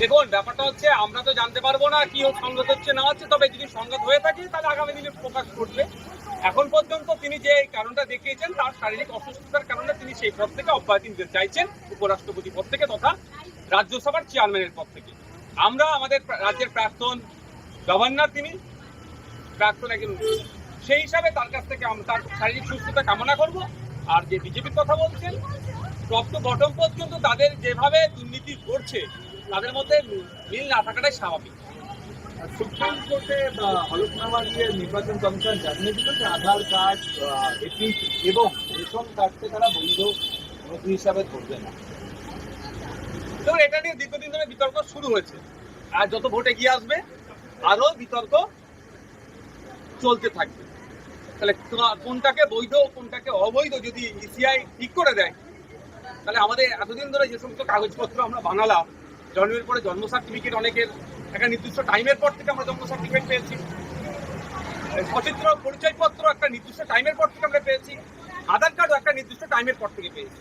দেখুন, ব্যাপারটা হচ্ছে আমরা তো জানতে পারব না কি সংঘাত হচ্ছে, না হচ্ছে, তবে যদি সংঘাত হয়ে থাকে, তাহলে আগামী দিনে প্রকাশ করবে এখন পর্যন্ত তিনি যে কারণটা দেখিয়েছেন, তার শারীরিক অসুস্থতার কারণে তিনি সেই পদ থেকে অব্যাহতি নিতে চাইছেন, উপরাষ্ট্রপতি পদ থেকে তথা রাজ্যসভার চেয়ারম্যানের পদ থেকে। আমরা আমাদের রাজ্যের প্রাক্তন গভর্নর তিনি, প্রাক্তন একজন সেই হিসাবে তার কাছ থেকে তার শারীরিক সুস্থতা কামনা করব। আর যে বিজেপির কথা বলছেন টপ টু বটম পর্যন্ত তাদের যেভাবে দুর্নীতি করছে তাদের মধ্যে মিল না থাকাটাই স্বাভাবিক। সুপ্রিম কোর্টে হলফনামা দিয়ে নির্বাচন কমিশন জানিয়ে দিল যে আধার কার্ড এটি এবং রেশন কার্ডকে তারা বৈধ নথি হিসাবে ধরবে না। দেখুন এটা নিয়ে দীর্ঘদিন ধরে বিতর্ক শুরু হয়েছে। আর যত ভোট এগিয়ে আসবে আরও বিতর্ক চলতে থাকবে। তাহলে কোনা- কোনটাকে বৈধ কোনটাকে অবৈধ যদি ইসিআই ঠিক করে দেয় তাহলে আমাদের এতদিন ধরে যে সমস্ত কাগজপত্র আমরা বানালাম জন্মের পরে জন্ম সার্টিফিকেট অনেকের একটা নির্দিষ্ট টাইমের পর থেকে আমরা জন্ম সার্টিফিকেট পেয়েছি। সচিত্র পরিচয়পত্র একটা নির্দিষ্ট টাইমের পর থেকে আমরা পেয়েছি। আধার কার্ডও একটা নির্দিষ্ট টাইমের পর থেকে পেয়েছি।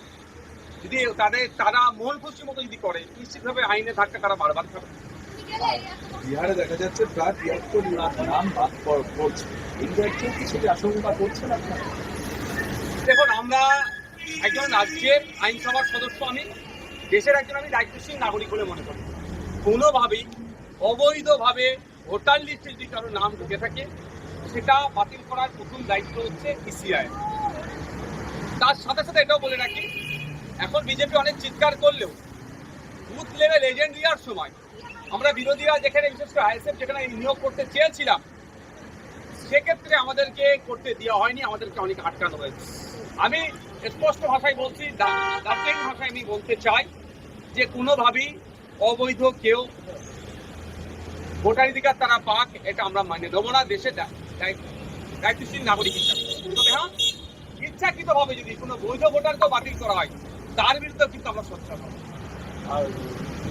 যদি তাদের তারা মন খুশি মতো যদি করে নিশ্চিতভাবে আইনে ধাক্কা তারা বারবার খাবে। বিহারে দেখা যাচ্ছে প্রায় তিয়াত্তর লাখ নাম বাদ পড়ছে। এই রাজ্যে কি সেটি আশঙ্কা করছেন আপনারা? দেখুন আমরা একজন রাজ্যের আইনসভার সদস্য আমি, দেশের একজন আমি দায়িত্বশীল নাগরিক বলে মনে করি। কোনোভাবেই অবৈধভাবে ভোটার লিস্টে যদি কারও নাম ঢুকে থাকে, সেটা বাতিল করার প্রথম দায়িত্ব হচ্ছে ইসিআই তার সাথে সাথে এটাও বলে রাখি, এখন বিজেপি অনেক চিৎকার করলেও বুথ লেভেল এজেন্ট দেওয়ার সময় আমরা বিরোধীরা যেখানে, বিশেষ করে আইএসএফ যেখানে নিয়োগ করতে চেয়েছিলাম, সেক্ষেত্রে আমাদেরকে করতে দেওয়া হয়নি, আমাদেরকে অনেক আটকানো হয়েছে। আমি স্পষ্ট ভাষায় বলছি দার্জিলিং ভাষায় আমি বলতে চাই যে কোনোভাবেই অবৈধ কেউ ভোটাধিকার তারা পাক, এটা আমরা মানে দেবো না। দেশে দায়িত্বশীল নাগরিক হিসাবে। তবে হ্যাঁ ইচ্ছাকৃতভাবে যদি কোনো বৈধ ভোটারকেও বাতিল করা হয়, তার বিরুদ্ধে কিন্তু আমরা সোচ্চার হব। আর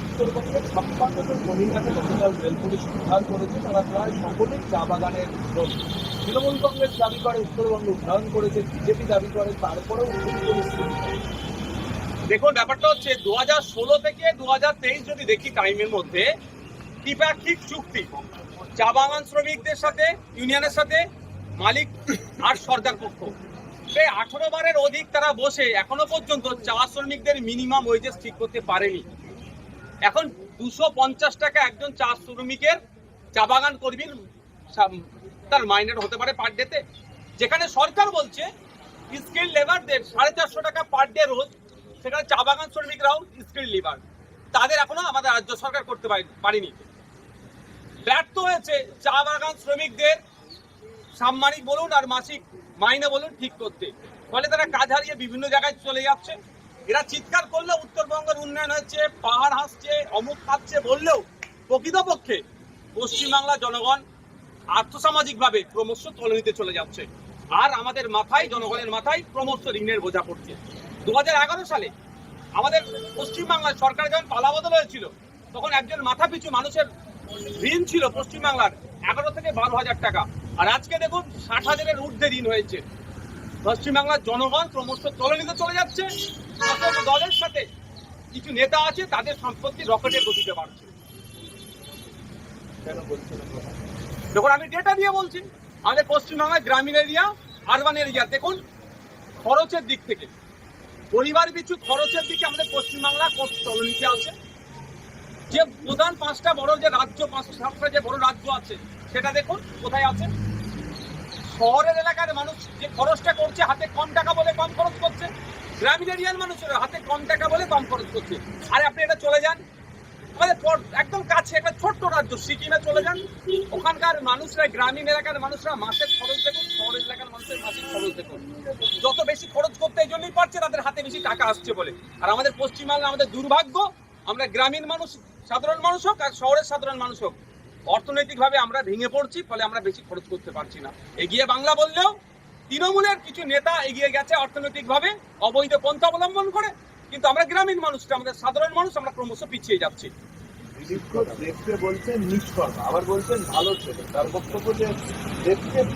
উত্তরবঙ্গের ছাপ্পান্ন জন মহিলাকে সেন্ট্রাল রেল পুলিশ উদ্ধার করেছে, তারা প্রায় সকলেই চা বাগানের তৃণমূল কংগ্রেস দাবি করে, উত্তরবঙ্গ উন্নয়ন করেছে, বিজেপি দাবি করে, তারপরেও দেখুন, ব্যাপারটা হচ্ছে দু থেকে দু যদি দেখি টাইমের মধ্যে দ্বিপাক্ষিক চুক্তি। চা বাগান শ্রমিকদের সাথে, ইউনিয়নের সাথে, মালিক আর সরকার পক্ষ। এই আঠারো বারের অধিক তারা বসে, এখনও পর্যন্ত চা শ্রমিকদের মিনিমাম ওয়েজেস ঠিক করতে পারেনি। এখন দুশো পঞ্চাশ টাকা একজন চা শ্রমিকের চা বাগান কর্মীর তার মাইনের হতে পারে পার ডেতে যেখানে সরকার বলছে স্কিল লেবারদের সাড়ে চারশো টাকা পার ডে রোজ সেখানে চা বাগান শ্রমিকরাও স্কিল লেবার তাদের এখনও আমাদের রাজ্য সরকার করতে পারেনি। ব্যর্থ হয়েছে চা বাগান শ্রমিকদের সাম্মানিক বলুন আর মাসিক মাইনে বলুন ঠিক করতে। ফলে তারা কাজ হারিয়ে বিভিন্ন জায়গায় চলে যাচ্ছে। এরা চিৎকার করলেও উত্তরবঙ্গের উন্নয়ন হচ্ছে, পাহাড় হাসছে, অমুক খাচ্ছে বললেও প্রকৃতপক্ষে পশ্চিমবাংলার জনগণ আর্থসামাজিকভাবে ক্রমশ তলনিতে চলে যাচ্ছে। আর আমাদের মাথায়, জনগণের মাথায় ক্রমশ ঋণের বোঝা পড়ছে। দু হাজার এগারো সালে আমাদের পশ্চিমবাংলার সরকার যখন পালাবদল হয়েছিল, তখন একজন মাথা পিছু মানুষের ঋণ ছিল পশ্চিমবাংলার এগারো থেকে বারো হাজার টাকা। আর আজকে দেখুন, ষাট হাজারের ঊর্ধ্বে ঋণ হয়েছে। পশ্চিমবাংলার জনগণ ক্রমশ তলনিতে চলে যাচ্ছে। দলের সাথে কিছু নেতা আছে, তাদের সম্পত্তি রকেটের গতিতে বাড়ছে? দেখুন, আমি ডেটা দিয়ে বলছি। আমাদের পশ্চিমবাংলার গ্রামীণ এরিয়া আরবান এরিয়া দেখুন, খরচের দিক থেকে। পরিবার পিছু খরচের দিকে আমাদের পশ্চিমবাংলা কত তলনিতে আছে। যে প্রধান পাঁচটা বড় যে রাজ্য পাঁচটা সাতটা যে বড় রাজ্য আছে, সেটা দেখুন, কোথায় আছে? শহরের এলাকার মানুষ যে খরচটা করছে, হাতে কম টাকা বলে কম খরচ করছে। গ্রামীণ এরিয়ার মানুষের হাতে কম টাকা বলে কম খরচ করছে। আরে আপনি এটা চলে যান। আমাদের একদম কাছে একটা রাজ্য সিকিমে চলে যান। ওখানকার মানুষরা, গ্রামীণ এলাকার মানুষরা মাসের খরচ দেখুন শহর এলাকার মানুষের মাসিক খরচ দেখুন। যত বেশি খরচ করতে এই জন্যই পারছে, তাদের হাতে বেশি টাকা আসছে বলে। আর আমাদের পশ্চিমবাংলা আমাদের দুর্ভাগ্য, আমরা গ্রামীণ মানুষ, সাধারণ মানুষ হোক, আর শহরের সাধারণ মানুষ হোক, অর্থনৈতিকভাবে আমরা ভেঙে পড়ছি, ফলে আমরা বেশি খরচ করতে পারছি না। এগিয়ে বাংলা বললেও, তৃণমূলের কিছু নেতা এগিয়ে গেছে অর্থনৈতিকভাবে, অবৈধ পন্থা অবলম্বন করে, কিন্তু আমরা গ্রামীণ মানুষটা, আমাদের সাধারণ মানুষ, আমরা ক্রমশ পিছিয়ে যাচ্ছি। ঘোষ বলছেন নিষ্কর্ম আবার বলছেন ভালো ছেলে। তার বক্তব্য যে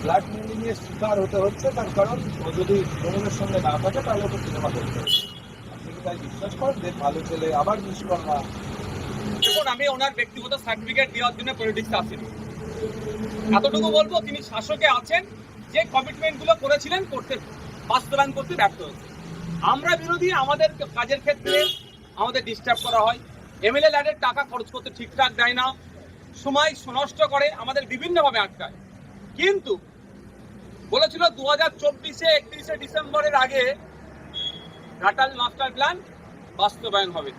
ব্ল্যাক মেলিং এর শিকার হতে হচ্ছে, তার কারণ ও যদি তরুণের সঙ্গে না থাকে, তাহলে ওকে সিনেমা করতে কি তাই বিশ্বাস ভালো আবার দেখুন, আমি ওনার ব্যক্তিগত সার্টিফিকেট জন্য এতটুকু বলব, তিনি শাসকে আছেন, যে কমিটমেন্টগুলো করেছিলেন করতে, বাস্তবায়ন করতে ব্যর্থ হয়েছে আমরা বিরোধী, আমাদের কাজের ক্ষেত্রে আমাদের ডিস্টার্ব করা হয়। এমএলএ ল্যাডের টাকা খরচ করতে ঠিকঠাক দেয় না, সময় নষ্ট করে, আমাদের বিভিন্নভাবে আটকায়। কিন্তু বলেছিল দু হাজার চব্বিশে একত্রিশে ডিসেম্বরের আগে ঘাটাল মাস্টার প্ল্যান বাস্তবায়ন হবে।